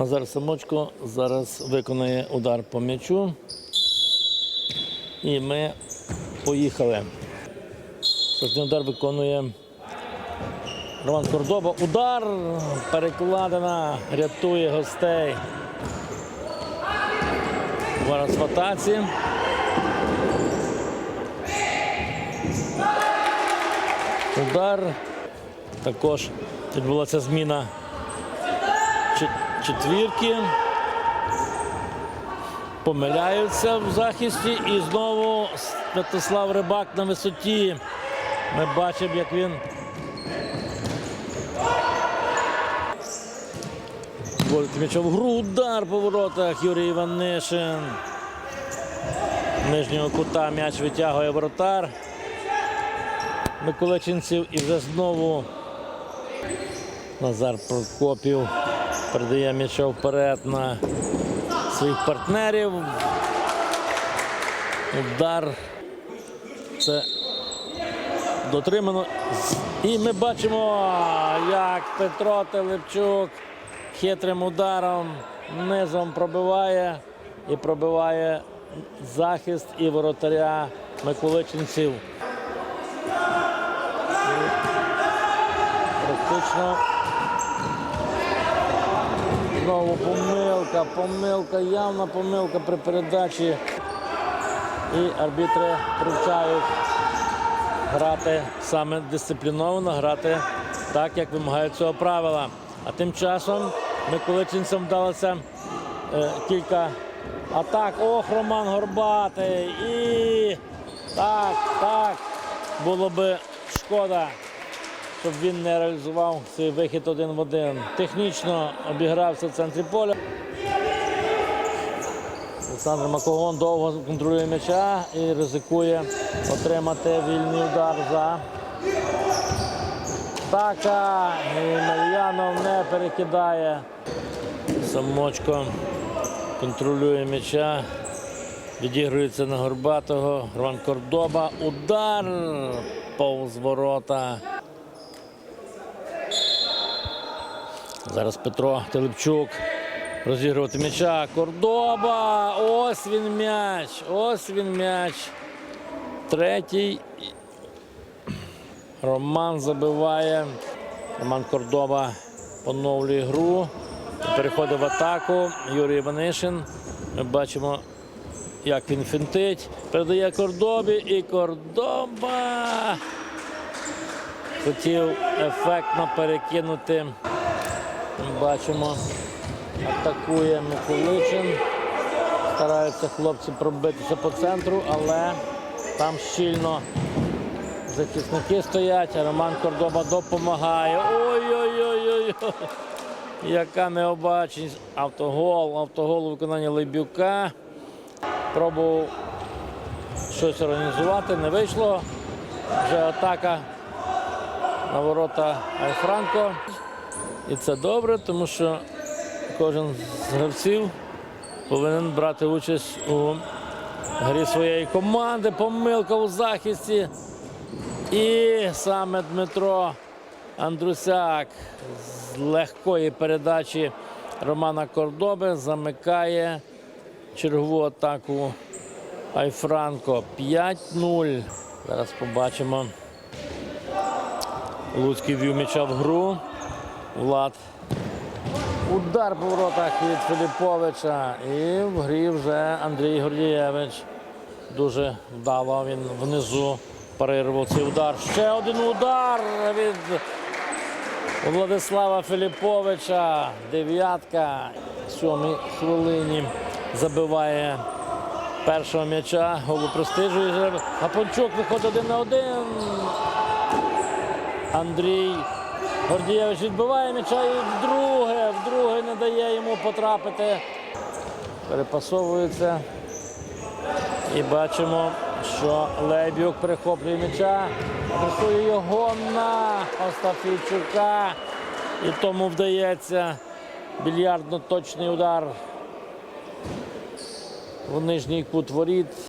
Назар Самочко зараз виконає удар по м'ячу. І ми поїхали. Штрафний удар виконує Роман Кордоба. Удар перекладена, рятує гостей. Зараз в атаці. Удар. Також відбулася зміна четвірки. Помиляються в захисті. І знову Святослав Рибак на висоті. Ми бачимо, як він м'яча в гру. Удар по воротах. Юрій Іванишин. Нижнього кута м'яч витягує воротар. Миколичинців і вже знову Назар Прокопів передає м'яча вперед на своїх партнерів. Удар. Це дотримано. І ми бачимо, як Петро Телепчук хитрим ударом низом пробиває і пробиває захист і воротаря Миколичинців. Практично знову помилка, помилка, явна помилка при передачі. І арбітри привчають грати саме дисципліновано, грати так, як вимагають цього правила. А тим часом Миколичинцям вдалося е, кілька атак. Ох, Роман Горбатий. І так, так. Було би шкода, щоб він не реалізував свій вихід один в один. Технічно обігрався в центрі поля. Олександр Макогон довго контролює м'яча і ризикує отримати вільний удар за Така. І не перекидає. Самочко контролює м'яча. Відігрується на Горбатого. Роман Кордоба. Удар повз ворота. Зараз Петро Телепчук розігрувати м'яча. Кордоба. Ось він м'яч. Ось він м'яч. Третій. Роман забиває. Роман Кордоба поновлює гру. Переходить в атаку. Юрій Іванишин. Ми бачимо, як він фінтить. Передає Кордобі і Кордоба. Хотів ефектно перекинути. Бачимо, атакує Миколичин. Стараються хлопці пробитися по центру, але там щільно захисники стоять, а Роман Кордоба допомагає. Ой-ой-ой! Яка необачність. Автогол, автогол у виконанні Лебюка. Пробував щось організувати, не вийшло. Вже атака на ворота Айфранко. І це добре, тому що кожен з гравців повинен брати участь у грі своєї команди. Помилка у захисті. І саме Дмитро Андрусяк з легкої передачі Романа Кордоби замикає чергову атаку Айфранко 5-0. Зараз побачимо. Луцький вів м'яча в гру. Влад. Удар по воротах від Філіповича. І в грі вже Андрій Гордієвич. Дуже вдало він внизу перервав цей удар. Ще один удар від Владислава Філіповича. Дев'ятка. Сьомій хвилині забиває першого м'яча. Голу престижує. Гапончук виходить один на один. Андрій Гордієвич відбиває м'яча і вдруге, вдруге не дає йому потрапити. Перепасовується. І бачимо, що Лебюк перехоплює м'яча, адресує його на Остафійчука. І тому вдається більярдно точний удар в нижній кут воріт.